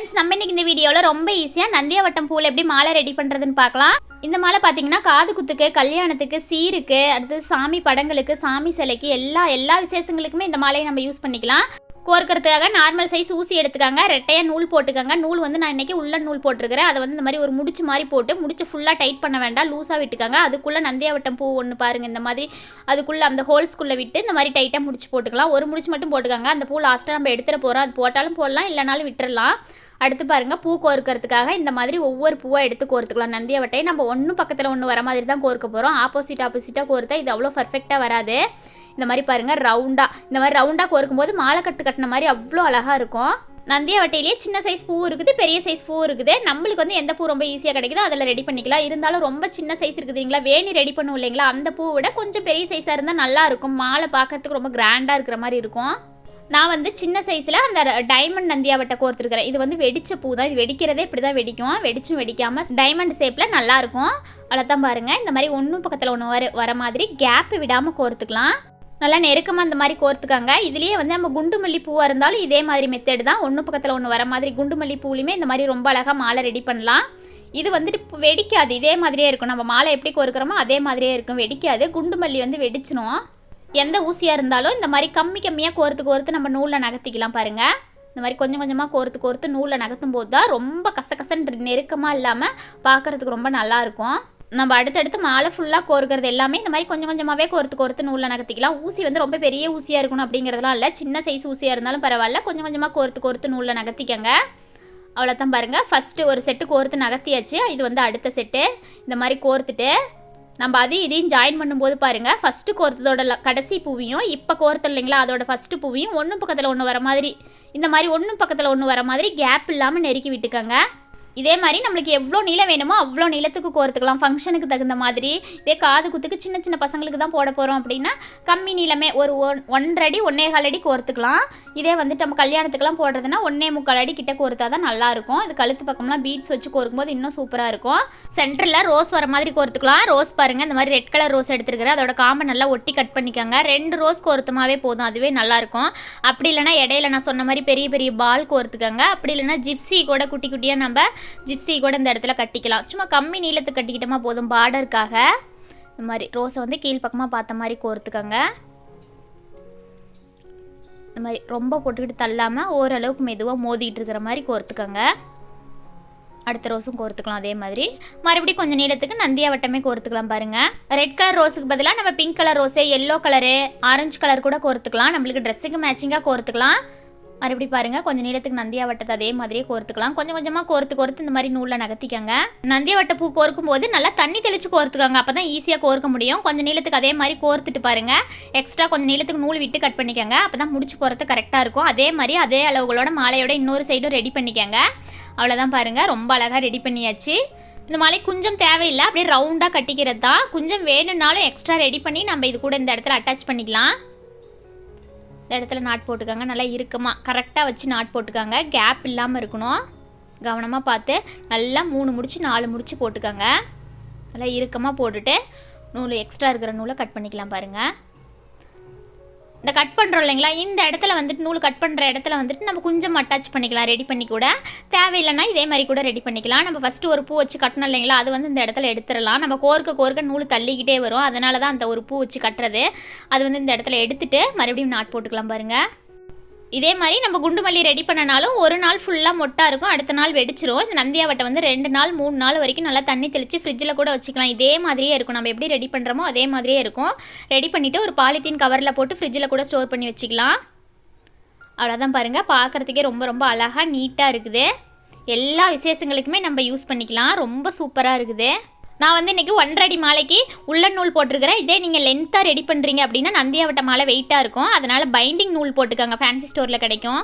Friends நம்ம இன்னைக்கு இந்த வீடியோவில் ரொம்ப ஈஸியாக நந்தியாவட்டம் பூவில் எப்படி மாலை ரெடி பண்ணுறதுன்னு பார்க்கலாம். இந்த மாலை பார்த்தீங்கன்னா காது குத்துக்கு கல்யாணத்துக்கு சீருக்கு அடுத்து சாமி படங்களுக்கு சாமி சிலைக்கு எல்லா எல்லா விசேஷங்களுக்குமே இந்த மாலையை நம்ம யூஸ் பண்ணிக்கலாம். கோர்க்கறதுக்காக நார்மல் சைஸ் ஊசி எடுத்துக்காங்க ரெட்டையாக நூல் போட்டுக்கோங்க. நூல் வந்து நான் இன்றைக்கி உள்ள நூல் போட்டிருக்கிறேன். அதை வந்து இந்த மாதிரி ஒரு முடிச்சு மாதிரி போட்டு முடிச்சு ஃபுல்லாக டைட் பண்ண வேண்டாம். லூஸாக விட்டுக்காங்க. அதுக்குள்ளே நந்தியாவட்டம் பூ ஒன்று பாருங்கள் இந்த மாதிரி அதுக்குள்ளே அந்த ஹோல்ஸ்குள்ளே விட்டு இந்த மாதிரி டைட்டாக முடிச்சு போட்டுக்கலாம். ஒரு முடிச்சு மட்டும் போட்டுக்கோங்க. அந்த பூ லாஸ்ட்டாக நம்ம எடுத்துகிட்டு போகிறோம் அது போட்டாலும் போடலாம். இல்லைனாலும் விட்டுறலாம். அடுத்து பாருங்க பூ கோர்க்கறதுக்காக இந்த மாதிரி ஒவ்வொரு பூவாக எடுத்து கோர்த்துக்கலாம். நந்தியாவட்டையை நம்ம ஒன்று பக்கத்தில் ஒன்று வர மாதிரி தான் கோர்க்க போகிறோம் ஆப்போசிட் ஆப்போசிட்டாக கோர்த்தா இது அவ்வளோ பர்ஃபெக்டாக வராது. இந்த மாதிரி பாருங்க ரவுண்டாக இந்த மாதிரி ரவுண்டாக கோர்க்கும் போது மாலை கட்டு கட்டின மாதிரி அவ்வளோ அழகாக இருக்கும். நந்தியாவட்டையிலேயே சின்ன சைஸ் பூ இருக்குது பெரிய சைஸ் பூ இருக்குது. நம்மளுக்கு வந்து எந்த பூ ரொம்ப ஈஸியாக கிடைக்குதோ அதில் ரெடி பண்ணிக்கலாம். இருந்தாலும் ரொம்ப சின்ன சைஸ் இருக்குதுங்களா வேணி ரெடி பண்ணுவோம் இல்லைங்களா? அந்த பூவை விட கொஞ்சம் பெரிய சைஸாக இருந்தால் நல்லா இருக்கும். மாலை பார்க்கறதுக்கு ரொம்ப கிராண்டாக இருக்கிற மாதிரி இருக்கும். நான் வந்து சின்ன சைஸில் அந்த டைமண்ட் நந்தியாவட்டை கோர்த்துருக்கிறேன் இது வந்து வெடிச்ச பூ தான் இது வெடிக்கிறதே இப்படி தான் வெடிக்கும். வெடிச்சும் வெடிக்காமல் டைமண்ட் ஷேப்பில் நல்லாயிருக்கும். அவ்வளோதான் பாருங்கள் இந்த மாதிரி ஒன்றும் பக்கத்தில் ஒன்று வர வர மாதிரி கேப்பு விடாமல் கோர்த்துக்கலாம். நல்லா நெருக்கமாக இந்த மாதிரி கோர்த்துக்காங்க. இதுலேயே வந்து நம்ம குண்டு மல்லி பூவாக இருந்தாலும் இதே மாதிரி மெத்தட் தான். ஒன்று பக்கத்தில் ஒன்று வர மாதிரி குண்டு மல்லி பூலையுமே இந்த மாதிரி ரொம்ப அழகாக மாலை ரெடி பண்ணலாம். இது வந்துட்டு வெடிக்காது. இதே மாதிரியே இருக்கும். நம்ம மாலை எப்படி கோர்க்குறோமோ அதே மாதிரியே இருக்கும். வெடிக்காது. குண்டு மல்லி வந்து வெடிச்சிடும் எந்த ஊசியாக இருந்தாலும் இந்த மாதிரி கம்மி கம்மியாக கோர்த்து கோர்த்து நம்ம நூலில் நகர்த்திக்கலாம் பாருங்கள் இந்த மாதிரி கொஞ்சம் கொஞ்சமாக கோர்த்து கோர்த்து நூலில் நகர்த்தும் போது தான் ரொம்ப கசகசன்னு நெருக்கமாக இல்லாமல் பார்க்குறதுக்கு ரொம்ப நல்லாயிருக்கும் நம்ம அடுத்தடுத்து மாலை ஃபுல்லாக கோர்க்கிறது எல்லாமே இந்த மாதிரி கொஞ்சம் கொஞ்சமாகவே கோர்த்து கோர்த்து நூலில் நகர்த்திக்கலாம். ஊசி வந்து ரொம்ப பெரிய ஊசியாக இருக்கணும் அப்படிங்கிறதுலாம் இல்லை. சின்ன சைஸ் ஊசியாக இருந்தாலும் பரவாயில்ல. கொஞ்சம் கொஞ்சமாக கோர்த்து கோர்த்து நூலில் நகர்த்திக்கங்க. அவ்வளோதான் பாருங்கள் ஃபஸ்ட்டு ஒரு செட்டு கோர்த்து நகர்த்தியாச்சு. இது வந்து அடுத்த செட்டு இந்த மாதிரி கோர்த்துட்டு நம்ம அதையும் இதையும் ஜாயின் பண்ணும்போது பாருங்கள் ஃபஸ்ட்டு கோர்த்ததோட கடைசி பூவியும் இப்போ கோர்த்து இல்லைங்களா அதோட ஃபஸ்ட்டு பூவையும் ஒன்று பக்கத்தில் ஒன்று வர மாதிரி இந்த மாதிரி ஒன்றும் பக்கத்தில் ஒன்று வர மாதிரி கேப் இல்லாமல் நெருக்கி விட்டுக்கோங்க. இதே மாதிரி நம்மளுக்கு எவ்வளோ நீளம் வேணுமோ அவ்வளோ நீளத்துக்கு கோர்த்துக்கலாம். ஃபங்க்ஷனுக்கு தகுந்த மாதிரி. இதே காது குத்துக்கு சின்ன சின்ன பசங்களுக்கு தான் போட போகிறோம் அப்படின்னா கம்மி நீளமே ஒரு ஒன் ஒன்றரை அடி ஒன்னே கால் அடி கோர்த்துக்கலாம். இதே வந்துட்டு நம்ம கல்யாணத்துக்குலாம் போடுறதுனா ஒன்னே முக்கால் அடி கிட்ட கோர்த்தா தான் நல்லாயிருக்கும். இது கழுத்து பக்கம்லாம் பீட்ஸ் வச்சு கோர்க்கும்போது இன்னும் சூப்பராக இருக்கும். சென்டரில் ரோஸ் வர மாதிரி கோர்த்துக்கலாம். ரோஸ் பாருங்கள் இந்த மாதிரி ரெட் கலர் ரோஸ் எடுத்துருக்கிறேன் அதோட காம்பை நல்லா ஒட்டி கட் பண்ணிக்கோங்க. ரெண்டு ரோஸ் கோர்த்துமாவே போதும். அதுவே நல்லாயிருக்கும். அப்படி இல்லைன்னா இடையில நான் சொன்ன மாதிரி பெரிய பெரிய பால் கோர்த்துக்கோங்க. அப்படி இல்லைன்னா ஜிப்ஸி கூட குட்டி குட்டியாக நம்ம ஜிப்ஸி கூட இந்த இடத்துல கட்டிக்கலாம். சும்மா கம்மி நீளத்துக்கு கட்டிக்கிட்டோமா போதும். பார்டருக்காக. இந்த மாதிரி ரோஸை வந்து கீழ்ப்பக்கமாக பார்த்த மாதிரி கோர்த்துக்கோங்க. இந்த மாதிரி ரொம்ப போட்டுக்கிட்டு தள்ளாமல் ஓரளவுக்கு மெதுவாக மோதிக்கிட்டு இருக்கிற மாதிரி கோர்த்துக்கோங்க. அடுத்த ரோஸும் கோர்த்துக்கலாம் அதே மாதிரி. மறுபடியும் கொஞ்சம் நீளத்துக்கு நந்தியா வட்டமே கோர்த்துக்கலாம் பாருங்கள் ரெட் கலர் ரோஸுக்கு பதிலாக நம்ம pink colour rose yellow colour orange colour கூட கோர்த்துக்கலாம். நம்மளுக்கு ட்ரெஸ்ஸுக்கு மேட்சிங்காக கோர்த்துக்கலாம். மறுபடியும் பாருங்க கொஞ்சம் நீளத்துக்கு நந்தியா வட்டத்தை அதே மாதிரியே கோர்த்துக்கலாம். கொஞ்சம் கொஞ்சமாக கோர்த்து கோர்த்து இந்த மாதிரி நூலில் நகர்த்திக்கங்க. நந்தியா வட்ட பூ கோர்க்கும் போது நல்லா தண்ணி தெளிச்சு கோர்த்துக்கோங்க. அப்போ தான் ஈஸியாக கோர்க்க முடியும். கொஞ்சம் நீளத்துக்கு அதே மாதிரி கோர்த்துட்டு பாருங்க. எக்ஸ்ட்ரா கொஞ்சம் நீளத்துக்கு நூல் விட்டு கட் பண்ணிக்கோங்க. அப்போ தான் முடிச்சு போகிறது கரெக்டாக இருக்கும். அதே மாதிரி அதே அளவுகளோட மாலையோட இன்னொரு சைடும் ரெடி பண்ணிக்கோங்க. அவ்வளோதான் பாருங்க. ரொம்ப அழகாக ரெடி பண்ணியாச்சு. இந்த மாலை குஞ்சம் தேவையில்லை. அப்படியே ரவுண்டாக கட்டிக்கிறது தான் குஞ்சம் வேணும்னாலும் எக்ஸ்ட்ரா ரெடி பண்ணி நம்ம இது கூட இந்த இடத்துல அட்டாச் பண்ணிக்கலாம். இந்த இடத்துல நாட் போட்டுக்கோங்க. நல்லா இறுக்கமாக கரெக்டாக வச்சு நாட் போட்டுக்கோங்க. கேப் இல்லாமல் இருக்கணும். கவனமாக பார்த்து நல்லா மூணு முடிச்சு நாலு முடிச்சு போட்டுக்கோங்க. நல்லா இறுக்கமாக போட்டுட்டு நூல் எக்ஸ்ட்ரா இருக்கிற நூலை கட் பண்ணிக்கலாம் பாருங்கள் இந்த கட் பண்ணுறோம் இல்லைங்களா? இந்த இடத்துல வந்துட்டு நூல் கட் பண்ணுற இடத்துல வந்துட்டு நம்ம கொஞ்சம் அட்டாச் பண்ணிக்கலாம் ரெடி பண்ணி கூட. தேவையில்லைன்னா இதே மாதிரி கூட ரெடி பண்ணிக்கலாம். நம்ம ஃபஸ்ட்டு ஒரு பூ வச்சு கட்டணும் இல்லைங்களா? அது வந்து இந்த இடத்துல எடுத்துடலாம். நம்ம கோர்க்க கோர்க்க நூல் தள்ளிக்கிட்டே வரும். அதனால தான் அந்த ஒரு பூ வச்சு கட்டுறது. அது வந்து இந்த இடத்துல எடுத்துகிட்டு மறுபடியும் நாட் போட்டுக்கலாம் பாருங்கள் இதே மாதிரி நம்ம குண்டு மல்லி ரெடி பண்ணனாலும் ஒரு நாள் ஃபுல்லாக மொட்டாக இருக்கும். அடுத்த நாள் வெடிச்சிரும். இந்த நந்தியாவட்டை வந்து ரெண்டு நாள் மூணு நாள் வரைக்கும் நல்லா தண்ணி தெளித்து ஃப்ரிட்ஜில் கூட வச்சுக்கலாம். இதே மாதிரியே இருக்கும். நம்ம எப்படி ரெடி பண்ணுறோமோ அதே மாதிரியே இருக்கும். ரெடி பண்ணிவிட்டு ஒரு பாலித்தீன் கவரில் போட்டு ஃப்ரிட்ஜில் கூட ஸ்டோர் பண்ணி வச்சுக்கலாம். அவ்வளோதான் பாருங்கள் பார்க்குறதுக்கே ரொம்ப ரொம்ப அழகாக நீட்டாக இருக்குது. எல்லா விசேஷங்களுக்குமே நம்ம யூஸ் பண்ணிக்கலாம். ரொம்ப சூப்பராக இருக்குது. நான் வந்து இன்றைக்கி ஒன்றரை அடி மாலைக்கு உள்ள நூல் போட்டிருக்கிறேன். இதே நீங்கள் லென்த்தாக ரெடி பண்ணுறீங்க அப்படின்னா நந்தியாவட்ட மாலை வெயிட்டாக இருக்கும். அதனால் பைண்டிங் நூல் போட்டுக்கோங்க. ஃபேன்சி ஸ்டோரில் கிடைக்கும்.